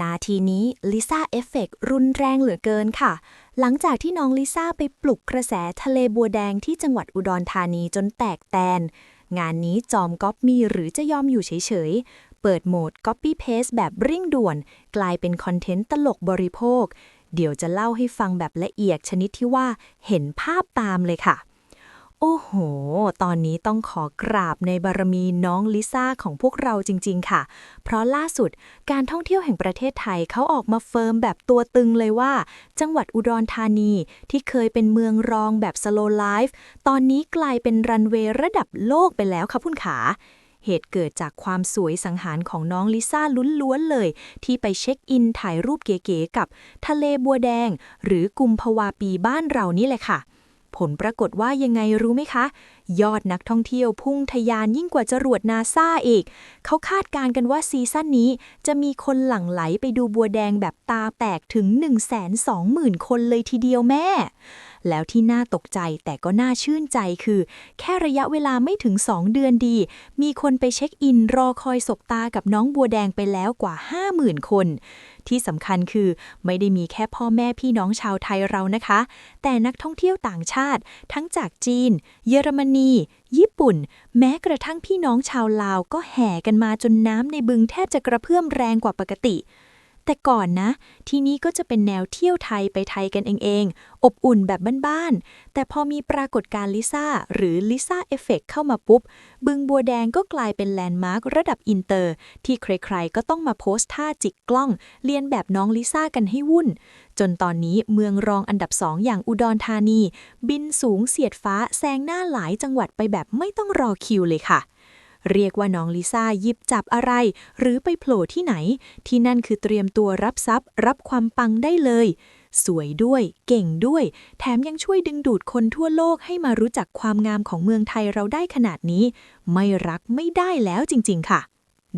นาทีนี้ลิซ่าเอฟเฟกรุนแรงเหลือเกินค่ะ หลังจากที่น้องลิซ่าไปปลุกกระแสทะเลบัวแดงที่จังหวัดอุดรธานีจนแตกแตน งานนี้จอมก๊อปมีหรือจะยอมอยู่เฉยๆ เปิดโหมด Copy Paste แบบเร่งด่วน กลายเป็นคอนเทนต์ตลกบริโภค เดี๋ยวจะเล่าให้ฟังแบบละเอียดชนิดที่ว่าเห็นภาพตามเลยค่ะ โอ้โห ตอนนี้ต้องขอกราบในบารมีน้องลิซ่าของพวกเราจริง ๆ ค่ะ เพราะล่าสุดการท่องเที่ยวแห่งประเทศไทยเขาออกมาเฟิร์มแบบตัวตึงเลยว่า จังหวัดอุดรธานีที่เคยเป็นเมืองรองแบบสโลไลฟ์ตอนนี้กลายเป็นรันเวย์ระดับโลกไปแล้วค่ะพุ่นขาเหตุเกิดจากความสวยสังหารของน้องลิซ่าลุ้วนๆเลย ที่ไปเช็คอินถ่ายรูปเก๋ๆกับ ทะเลบัวแดง หรือกุมภาวาปีบ้านเรานี่แหละค่ะ ผลปรากฏว่ายังไงรู้ไหมคะ ยอดนักท่องเที่ยวพุ่งทะยานยิ่งกว่าจรวดนาซาอีก เขาคาดการณ์กันว่าซีซั่นนี้จะมีคนหลั่งไหลไปดูบัวแดงแบบตาแตกถึง 120,000 คนเลยทีเดียวแม่ แล้วที่น่าตกใจแต่ก็น่าชื่นใจคือ แค่ระยะเวลาไม่ถึง 2 เดือนดี มีคนไปเช็คอินรอคอยสบตากับน้องบัวแดงไปแล้วกว่า 50,000 คน ที่สำคัญคือไม่ได้มีแค่พ่อแม่พี่น้องชาวไทยเรานะคะ แต่นักท่องเที่ยวต่างชาติ ทั้งจากจีน เยอรมนี ญี่ปุ่น แม้กระทั่งพี่น้องชาวลาวก็แห่กันมาจนน้ำในบึงแทบจะกระเพื่อมแรงกว่าปกติ แต่ก่อนนะ ที่นี้ก็จะเป็นแนวเที่ยวไทยไปไทยกันเองเองๆ อบอุ่นแบบบ้านๆ แต่พอมีปรากฏการลิซ่าหรือลิซ่าเอฟเฟกเข้ามาปุ๊บ บึงบัวแดงก็กลายเป็นแลนด์มาร์คระดับอินเตอร์ ที่ใครๆ ก็ต้องมาโพสต์ท่าจิกกล้อง เลียนแบบน้องลิซ่ากันให้วุ่น จนตอนนี้เมืองรองอันดับสองอย่างอุดรธานี บินสูงเสียดฟ้าแซงหน้าหลายจังหวัดไปแบบไม่ต้องรอคิวเลยค่ะ เรียกว่าน้องลิซ่าหยิบจับอะไร หรือไปโผล่ที่ไหน ที่นั่นคือเตรียมตัวรับทรัพย์ รับความปังได้เลย สวยด้วย เก่งด้วย แถมยังช่วยดึงดูดคนทั่วโลกให้มารู้จักความงามของเมืองไทยเราได้ขนาดนี้ ไม่รักไม่ได้แล้วจริง ๆ ค่ะ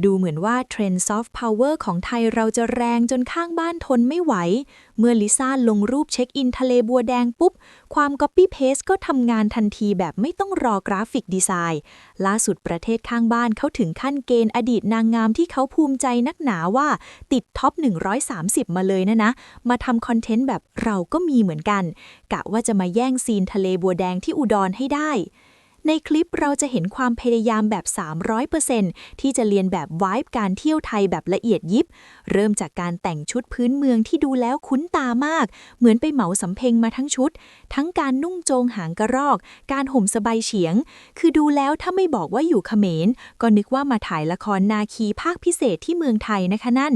ดูเหมือนว่าเทรนด์ซอฟต์พาวเวอร์ของไทยเราจะแรงจนข้างบ้านทนไม่ไหว เมื่อลิซ่าลงรูปเช็คอินทะเลบัวแดงปุ๊บ ความ Copy Paste ก็ทำงานทันทีแบบไม่ต้องรอกราฟิกดีไซน์ ล่าสุดประเทศข้างบ้านเขาถึงขั้นเกณฑ์อดีตนางงามที่เขาภูมิใจนักหนาว่า ติดท็อป 130 มาเลยนะนะ มาทำคอนเทนต์แบบเราก็มีเหมือนกัน กะว่าจะมาแย่งซีนทะเลบัวแดงที่อุดรให้ได้ ในคลิปเราจะเห็นความพยายามแบบ 300%ที่จะเรียนแบบวายการเที่ยวไทยแบบละเอียดยิบ เริ่มจากการแต่งชุดพื้นเมืองที่ดูแล้วคุ้นตามาก เหมือนไปเหมาสำเพ็งมาทั้งชุด ทั้งการนุ่งโจงหางกระรอก การห่มสบายเฉียง คือดูแล้วถ้าไม่บอกว่าอยู่เขมร ก็นึกว่ามาถ่ายละครนาคีภาคพิเศษที่เมืองไทยนะคะนั่น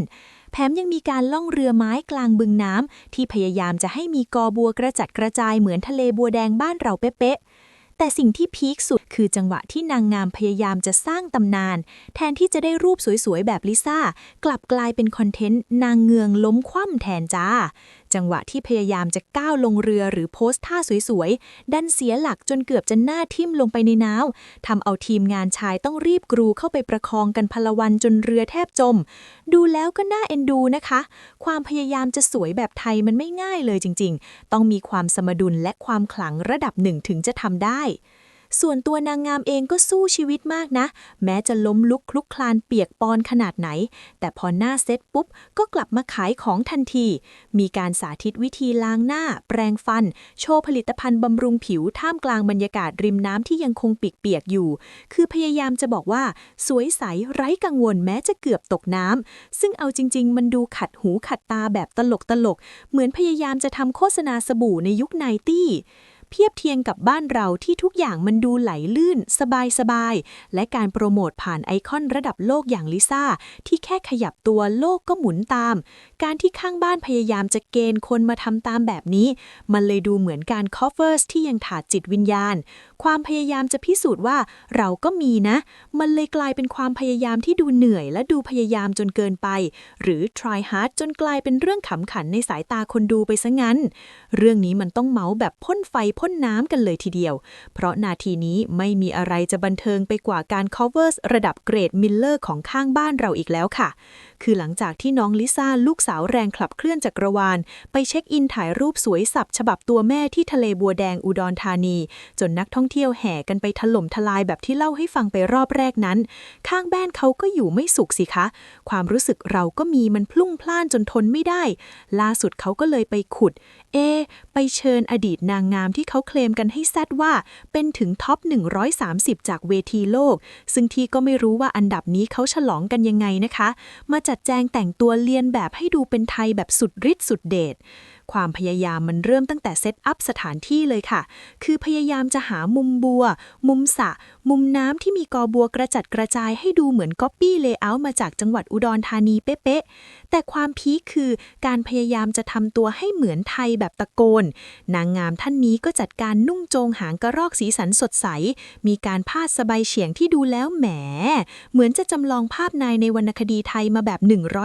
แถมยังมีการล่องเรือไม้กลางบึงน้ำที่พยายามจะให้มีกอบัวกระจัดกระจายเหมือนทะเลบัวแดงบ้านเราเป๊ะๆ แต่สิ่งที่พีคสุดคือจังหวะที่นางงามพยายามจะสร้างตำนาน แทนที่จะได้รูปสวยๆ แบบลิซ่ากลับกลายเป็นคอนเทนต์นางเงืองล้มคว่ำแทนจ้า จังหวะที่พยายามจะก้าวลงเรือหรือโพสท่าสวยๆ ดันเสียหลักจนเกือบจะหน้าทิ่มลงไปในน้ำทำเอาทีมงานชายต้องรีบกรูเข้าไปประคองกันพลวันจนเรือแทบจม ดูแล้วก็น่าเอ็นดูนะคะ ความพยายามจะสวยแบบไทยมันไม่ง่ายเลยจริงๆ ต้องมีความสมดุลและความขลังระดับหนึ่งถึงจะทำได้ ส่วนตัวนางงามเองก็สู้ชีวิตมากนะ แม้จะล้มลุกคลุกคลานเปียกปอนขนาดไหน แต่พอหน้าเซ็ตปุ๊บ ก็กลับมาขายของทันที มีการสาธิตวิธีล้างหน้า แปรงฟัน โชว์ผลิตภัณฑ์บำรุงผิวท่ามกลางบรรยากาศริมน้ำที่ยังคงเปียกๆอยู่ คือพยายามจะบอกว่า สวยใสไร้กังวลแม้จะเกือบตกน้ำซึ่งเอาจริง ๆ มันดูขัดหูขัดตาแบบตลกๆเหมือนพยายามจะทำโฆษณาสบู่ในยุคไนตี้ เทียบเทียงกับบ้านเราที่ทุกอย่างมันดูไหลลื่น สบายๆและการโปรโมทผ่านไอคอนระดับโลกอย่างลิซ่า ที่แค่ขยับตัวโลกก็หมุนตาม การที่ข้างบ้านพยายามจะเกณฑ์คนมาทำตามแบบนี้ มันเลยดูเหมือนการ covers ที่ยังถาดจิตวิญญาณ ความพยายามจะพิสูจน์ว่าเราก็มีนะ มันเลยกลายเป็นความพยายามที่ดูเหนื่อย และดูพยายามจนเกินไป หรือ try hard จนกลายเป็นเรื่องขำขันในสายตาคนดูไปซะงั้น เรื่องนี้มันต้องเมาส์แบบพ่นไฟพ่นน้ำกันเลยทีเดียว เพราะนาทีนี้ไม่มีอะไรจะบันเทิงไปกว่าการ cover ระดับเกรดมิลเลอร์ของข้างบ้านเราอีกแล้วค่ะ คือหลังจากที่น้องลิซ่าลูกสาวแรงขับเคลื่อนจักรวาล ไปเช็คอินถ่ายรูปสวยสับฉบับตัวแม่ที่ทะเลบัวแดงอุดรธานี จนนักท่องเที่ยวแห่กันไปถล่มทลายแบบที่เล่าให้ฟังไปรอบแรกนั้น ข้างบ้านเขาก็อยู่ไม่สุขสิคะ ความรู้สึกเราก็มีมันพลุ่งพล่านจนทนไม่ได้ ล่าสุดเขาก็เลยไปขุด เอ ไปเชิญอดีตนางงามที่เขาเคลมกันให้แซดว่า เป็นถึงท็อป 130 จากเวทีโลก ซึ่งที่ก็ไม่รู้ว่าอันดับนี้เขาฉลองกันยังไงนะคะ มาจัดแจงแต่งตัวเลียนแบบให้ดูเป็นไทยแบบสุดฤทธิ์สุดเดช ความพยายามมันเริ่มตั้งแต่เซตอัพสถานที่เลยค่ะ คือพยายามจะหามุมบัว มุมสะ มุมน้ำที่มีกอบัวกระจัดกระจายให้ดูเหมือนก๊อปปี้เลเยอร์มาจากจังหวัดอุดรธานีเป๊ะๆ แต่ความพีคคือการพยายามจะทำตัวให้เหมือนไทยแบบตะโกน นางงามท่านนี้ก็จัดการนุ่งโจงหางกระรอกสีสันสดใส มีการพาดสบายเฉียงที่ดูแล้วแหม เหมือนจะจำลองภาพนายในวรรณคดีไทยมาแบบ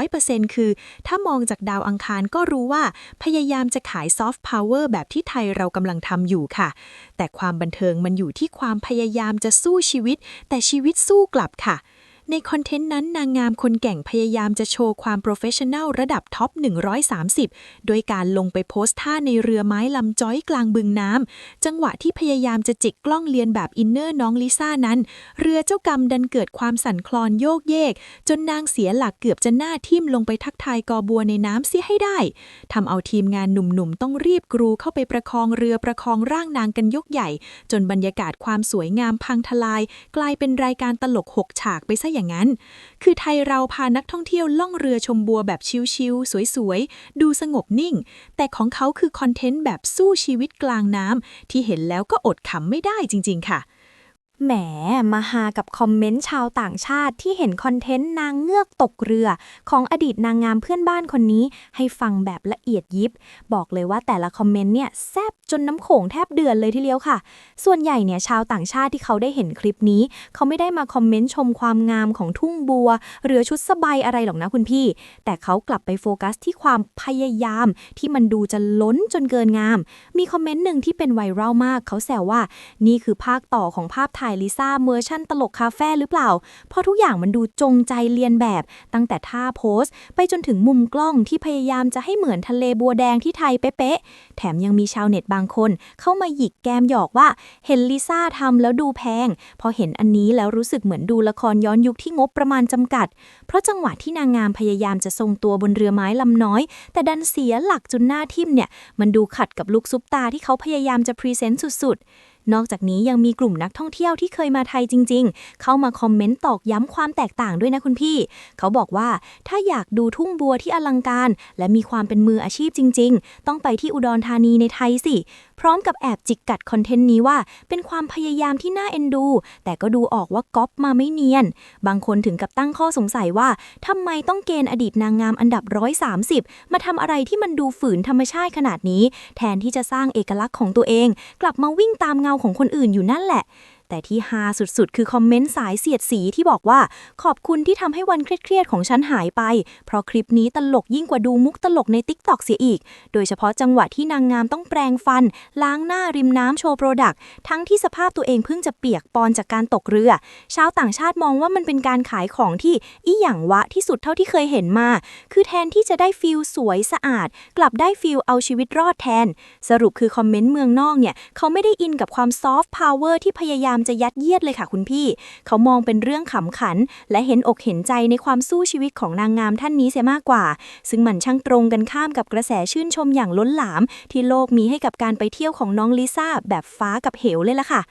100%คือ ถ้ามองจากดาวอังคารก็รู้ว่าพยายามจะขายซอฟต์พาวเวอร์แบบที่ไทยเรากำลังทำอยู่ค่ะ แต่ความบันเทิงมันอยู่ที่ความพยายามจะสู้ชีวิต แต่ชีวิตสู้กลับค่ะ ในคอนเทนต์นั้นนางงามคนแก่งพยายามจะโชว์ความโปรเฟชชั่นแนลระดับท็อป 130 โดยการลงไปโพสท่าในเรือไม้ลำจ้อยกลางบึงน้ำ จังหวะที่พยายามจะจิกกล้องเลียนแบบอินเนอร์น้องลิซ่านั้น เรือเจ้ากรรมดันเกิดความสั่นคลอนโยกเยก จนนางเสียหลักเกือบจะหน้าทิ่มลงไปทักทายกอบัวในน้ำเสียให้ได้ทำเอาทีมงานหนุ่มๆต้องรีบกรูเข้าไปประคองเรือประคองร่างนางกันยกใหญ่ จนบรรยากาศความสวยงามพังทลาย กลายเป็นรายการตลกหกฉากไปซะอย่างนั้น คือไทยเราพานักท่องเที่ยวล่องเรือชมบัวแบบชิวๆสวยๆ ดูสงบนิ่ง แต่ของเขาคือคอนเทนต์แบบสู้ชีวิตกลางน้ำที่เห็นแล้วก็อดขำไม่ได้จริง ๆ ค่ะ แหม มาฮากับคอมเมนต์ชาวต่างชาติที่เห็นคอนเทนต์นางเงือกตกเรือ ของอดีตนางงามเพื่อนบ้านคนนี้ ให้ฟังแบบละเอียดยิบ บอกเลยว่าแต่ละคอมเมนต์เนี่ยแซบจนน้ำโขงแทบเดือนเลยทีเดียวค่ะ ส่วนใหญ่เนี่ยชาวต่างชาติที่เขาได้เห็นคลิปนี้ เขาไม่ได้มาคอมเมนต์ชมความงามของทุ่งบัวเรือชุดสบายอะไรหรอกนะคุณพี่ แต่เขากลับไปโฟกัสที่ความพยายาม ที่มันดูจะล้นจนเกินงาม มีคอมเมนต์หนึ่งที่เป็นไวรัลมาก เขาแซวว่า นี่คือภาคต่อของภาพถ่ายลิซ่าเมอร์ชั่นตลกคาเฟ่หรือเปล่า เพราะทุกอย่างมันดูจงใจเลียนแบบ ตั้งแต่ท่าโพสไปจนถึงมุมกล้องที่พยายามจะให้เหมือนทะเลบัวแดงที่ไทยเป๊ะๆ แถมยังมีชาวเน็ตบางคน เข้ามาหยิกแกมหยอกว่า เห็นลิซ่าทำแล้วดูแพง พอเห็นอันนี้แล้วรู้สึกเหมือนดูละครย้อนยุคที่งบประมาณจำกัด เพราะจังหวะที่นางงามพยายามจะทรงตัวบนเรือไม้ลำน้อย แต่ดันเสียหลักจนหน้าทิ่มเนี่ย มันดูขัดกับลุคซุปตาที่เขาพยายามจะพรีเซนต์สุดๆ นอกจากนี้ยังมีกลุ่มนักท่องเที่ยวที่เคยมาไทยจริง ๆ เข้ามาคอมเมนต์ตอกย้ำความแตกต่างด้วยนะคุณพี่ เขาบอกว่าถ้าอยากดูทุ่งบัวที่อลังการ และมีความเป็นมืออาชีพจริง ๆ ต้องไปที่อุดรธานีในไทยสิ พร้อมกับแอบจิกกัดคอนเทนต์นี้ว่า เป็นความพยายามที่น่าเอ็นดู แต่ก็ดูออกว่าก๊อปมาไม่เนียน บางคนถึงกับตั้งข้อสงสัยว่าทำไมต้องเกณฑ์อดีตนางงามอันดับ 130 มาทำอะไรที่มันดูฝืนธรรมชาติขนาดนี้ แทนที่จะสร้างเอกลักษณ์ของตัวเอง กลับมาวิ่งตามเงาของคนอื่นอยู่นั่นแหละ แต่ที่ฮาสุดๆ คือคอมเมนต์สายเสียดสีที่บอกว่า ขอบคุณที่ทำให้วันเครียดๆ ของฉันหายไป เพราะคลิปนี้ตลกยิ่งกว่าดูมุกตลกในติ๊กต็อกเสียอีก โดยเฉพาะจังหวะที่นางงามต้องแปรงฟัน ล้างหน้าริมน้ำโชว์โปรดักต์ทั้งที่สภาพตัวเองเพิ่งจะเปียกปอนจากการตกเรือ ชาวต่างชาติมองว่ามันเป็นการขายของที่อีหยังวะที่สุดเท่าที่เคยเห็นมา คือแทนที่จะได้ฟิลสวยสะอาด กลับได้ฟิลเอาชีวิตรอดแทน สรุปคือคอมเมนต์เมืองนอกเนี่ยเขาไม่ได้อินกับความซอฟต์พาวเวอร์ที่พยายามามจะยัดเยียดเลยค่ะคุณพี่ เขามองเป็นเรื่องขำขัน และเห็นอกเห็นใจในความสู้ชีวิตของนางงามท่านนี้เสียมากกว่า ซึ่งมันช่างตรงกันข้ามกับกระแสชื่นชมอย่างล้นหลาม ที่โลกมีให้กับการไปเที่ยวของน้องลิซ่าแบบฟ้ากับเหวเลยล่ะค่ะ